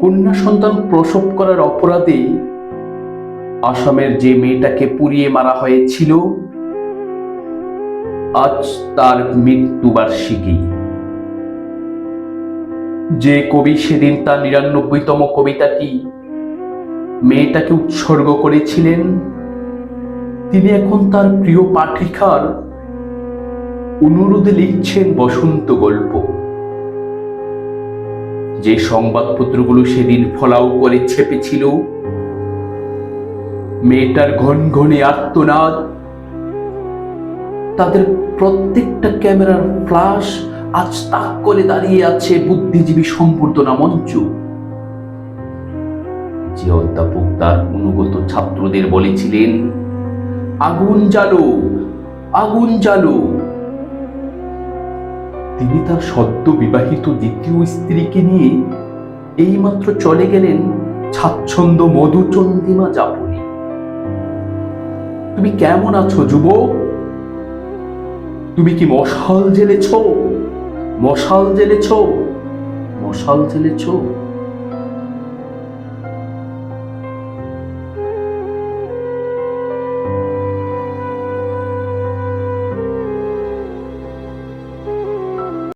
কন্যা সন্তান প্রসব করার অপরাধে আসামের যে মেয়েটাকে পুড়িয়ে মারা হয়েছিল, আজ তার মৃত্যুবার্ষিকী। যে কবি সেদিন তার নিরানব্বইতম কবিতাটি মেয়েটাকে উৎসর্গ করেছিলেন, তিনি এখন তার প্রিয় পাঠিকার অনুরোধে লিখছেন বসন্ত গল্প। যে সংবাদপত্রগুলো সেদিন ফলাও করে ছেপেছিল, মেয়েটার ঘন ঘনে আর্তনাদ তাদের প্রত্যেকটা ক্যামেরার ফ্লাশ আজ তাক করে দাঁড়িয়ে আছে বুদ্ধিজীবী সম্বর্ধনা মঞ্চ। যে অধ্যাপক তার অনুগত ছাত্রদের বলেছিলেন, আগুন জ্বালো আগুন জ্বালো। তিনি তার সদ্য বিবাহিত দ্বিতীয় স্ত্রীকে নিয়ে এইমাত্র চলে গেলেন ছাচ্ছন্দ মধুচন্দিমা যাপনে। তুমি কেমন আছো যুব তুমি কি মশাল জেলেছ মশাল জেলেছ মশাল জেলেছ